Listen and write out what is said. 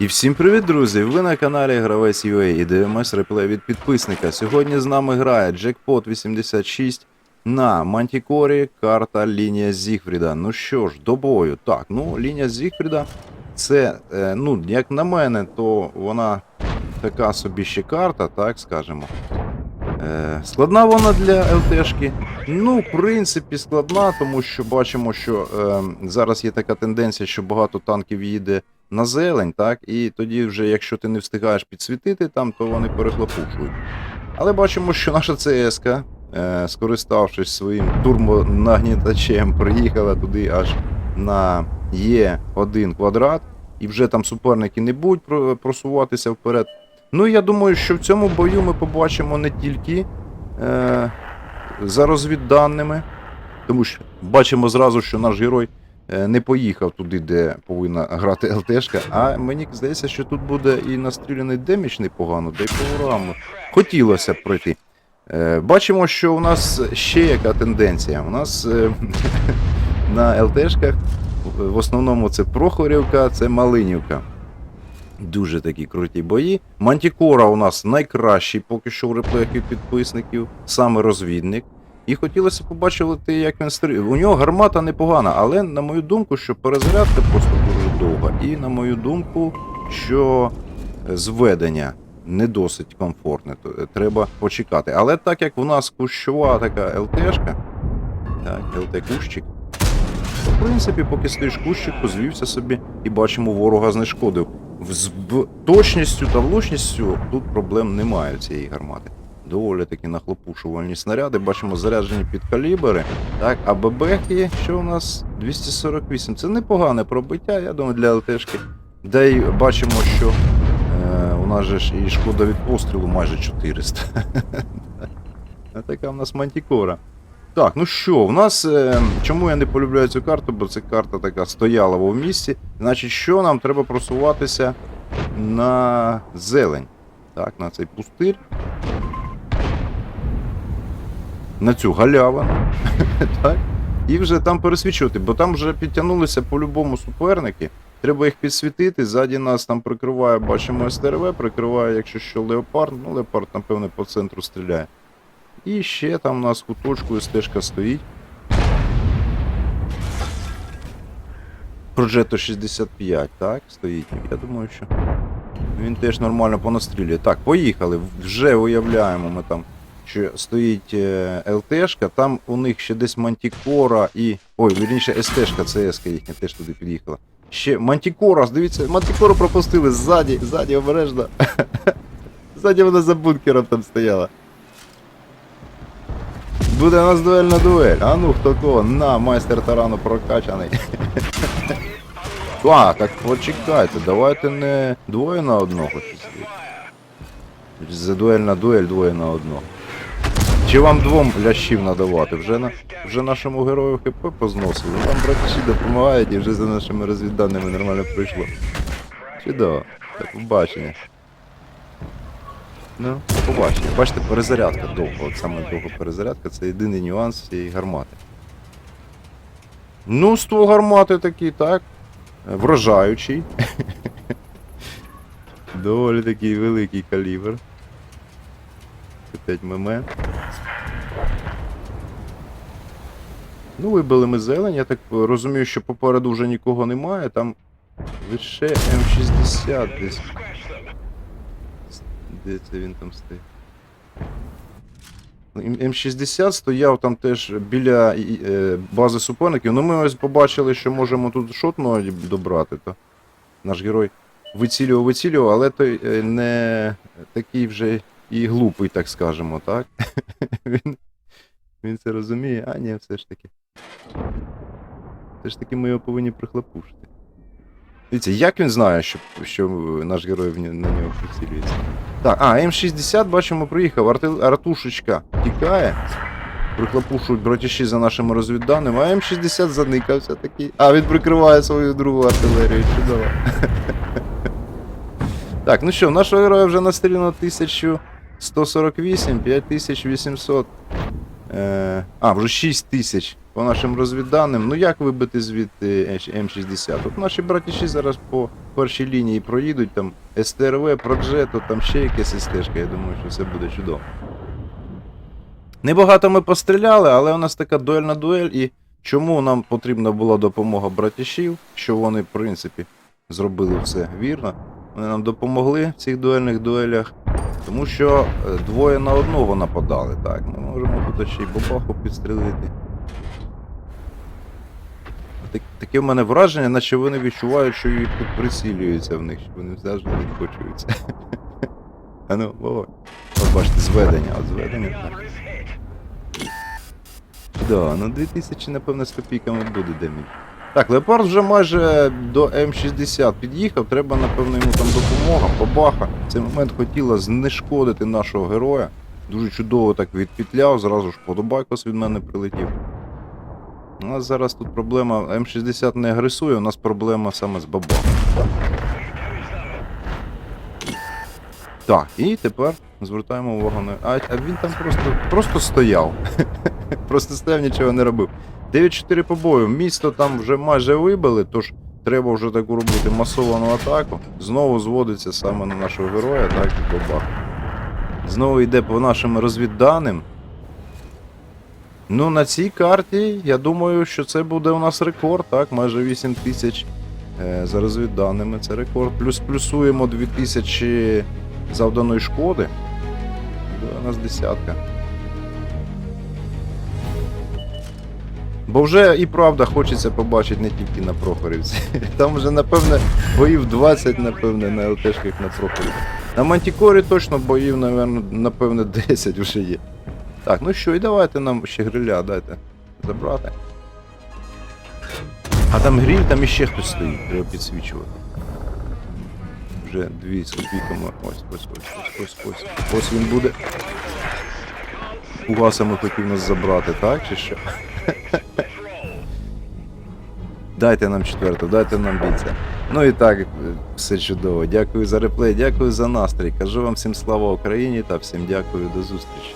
І всім привіт, друзі! Ви на каналі Гравець UA і дивимось реплей від підписника. Сьогодні з нами грає Jackpot 86 на Мантікорі, карта лінія Зігфріда. Ну що ж, до бою. Так, ну лінія Зігфріда це, е, ну, як на мене, то вона така собі ще карта, так скажемо. Е, складна вона для ЛТшки. Ну, в принципі, складна, тому що бачимо, що е, зараз є така тенденція, що багато танків їде на зелень, так, і тоді вже, якщо ти не встигаєш підсвітити там, то вони перехлопушують. Але бачимо, що наша ЦСК, е, скориставшись своїм турбонагнітачем, приїхала туди аж на Є1 квадрат, і вже там суперники не будуть просуватися вперед. Ну, я думаю, що в цьому бою ми побачимо не тільки е, за розвідданими, тому що бачимо зразу, що наш герой е, не поїхав туди, де повинна грати ЛТшка, а мені здається, що тут буде і настріляний деміч непогано, де й по ворам. Хотілося б пройти. Е, Бачимо, що у нас ще яка тенденція. У нас е, на ЛТшках в основному це Прохорівка, це Малинівка. Дуже такі круті бої. Мантікора у нас найкращий поки що в реплеях підписників, саме розвідник. І хотілося побачити, як він стріляє. У нього гармата непогана, але на мою думку, що перезарядка просто дуже довга. І на мою думку, що зведення не досить комфортне. то, е, Треба почекати. Але так як у нас кущова така ЛТшка, так, ЛТ-кущик, то, в принципі, поки стоїш кущику, звівся собі і бачимо, ворога знешкодив. З точністю та влучністю тут проблем немає цієї гармати. Доволі таки нахлопушувальні снаряди, бачимо заряджені під калібри. Так, а бебехи, що у нас 248. Це непогане пробиття, я думаю, для ЛТшки. Да й бачимо, що е, у нас же ж і шкода від пострілу майже 400. А така в нас мантікора. Так, ну що, в нас. Е, чому я не полюбляю цю карту, бо це карта така стоялова в місці. Значить, що нам треба просуватися на зелень. Так, на цей пустир. На цю галявину. так. І вже там пересвічувати, бо там вже підтягнулися по-любому суперники. Треба їх підсвітити. Ззаді нас там прикриває, бачимо СТРВ, прикриває, якщо що, леопард. Ну, леопард, напевне, по центру стріляє. І ще там у нас куточку стежка стоїть. Progetto 65, так, стоїть. Я думаю, що він теж нормально понастрілює. Так, поїхали. Вже уявляємо ми там, що стоїть е, ЛТшка, там у них ще десь Мантікора і. Ой, вірніше, СТшка, ЦСК їхня теж туди під'їхала. Ще Мантікора, дивіться, Мантікору пропустили ззаді, ззаді обережно. Ззаді вона за бункером там стояла. Буде у нас дуельна дуель. А ну хто кого? На, майстер тарану прокачаний. А, так почекайте, давайте не двоє на одного. За дуельна дуель двоє на одного. Чи вам двом лящів надавати? Вже на вже нашому герою ХП позносили. Нам братіші допомагають і вже за нашими розвідданими нормально пройшло. Чудово. До побачення. Ну, побачення. Бачите, перезарядка довго. От саме довга перезарядка це єдиний нюанс цієї гармати. Ну, ствол гармати такий, так. Вражаючий. Доволі такий великий калібр. 5 мм. Ну, вибили ми зелень, я так розумію, що попереду вже нікого немає, там лише М60 десь. Де це він там стоїть? Ну, М- М60 стояв там теж біля е, бази суперників. Ну ми ось побачили, що можемо тут шотного добрати, то наш герой вицілював, вицілював, але той е, не такий вже і глупий, так скажемо, так? він, він це розуміє, а ні, все ж таки. Все ж таки ми його повинні прихлопушити. Дивіться, як він знає, що, що наш герой на нього прицілюється? Так, а, М60, бачимо, приїхав. Арти- Артушечка тікає. Прихлопушують братіші за нашими розвідданими, а М60 заникався такий. А, він прикриває свою другу артилерію, чудово. Так, ну що, нашого героя вже настріляно 1148, 5800. Е, а, вже 6000 по нашим розвідданим. Ну як вибити звідти М60? От наші братіші зараз по першій лінії проїдуть, там СТРВ, Проджето, там ще якась стежка, я думаю, що все буде чудово. Небагато ми постріляли, але у нас така дуельна дуель, і чому нам потрібна була допомога братішів, що вони, в принципі, зробили все вірно. Вони нам допомогли в цих дуельних дуелях, тому що е, двоє на одного нападали. Так, ми можемо тут ще й бабаху підстрелити. Так, таке в мене враження, наче вони відчувають, що їх тут присілюються в них, що вони завжди відкочуються. А ну. От бачите, зведення, от зведення. Так. Да, ну 2000, напевно, з копійками буде демідж. Так, Леопард вже майже до М60 під'їхав, треба, напевно, йому там допомога, бабаха. В цей момент хотіла знешкодити нашого героя. Дуже чудово так відпітляв, зразу ж подобайкос від мене прилетів. У нас зараз тут проблема. М60 не агресує, у нас проблема саме з бабахом. Так, і тепер звертаємо увагу на. А, а він там просто, просто стояв. просто стояв, нічого не робив. 9-4 по бою. Місто там вже майже вибили, тож треба вже таку робити масовану атаку. Знову зводиться саме на нашого героя, так, і бабах. Знову йде по нашим розвідданим. Ну, на цій карті, я думаю, що це буде у нас рекорд, так, майже 8 тисяч е, за розвідданими. Це рекорд. Плюс плюсуємо 2000 завданої шкоди. Буде у нас десятка. Бо вже і правда хочеться побачити не тільки на Прохорівці. Там вже, напевне, боїв 20, напевне, на ЛТшках на Прохорівці. На Мантікорі точно боїв, напевне, напевне 10 вже є. Так, ну що, і давайте нам ще гриля, дайте забрати. А там гриль, там іще хтось стоїть, треба підсвічувати. Вже дві копійками. Ось, ось, ось, ось, ось, ось. Він буде. Угасами хотів нас забрати, так? Чи що? Дайте нам четверту, дайте нам бійця. Ну і так, все чудово. Дякую за реплей, дякую за настрій. Кажу вам всім слава Україні та всім дякую до зустрічі.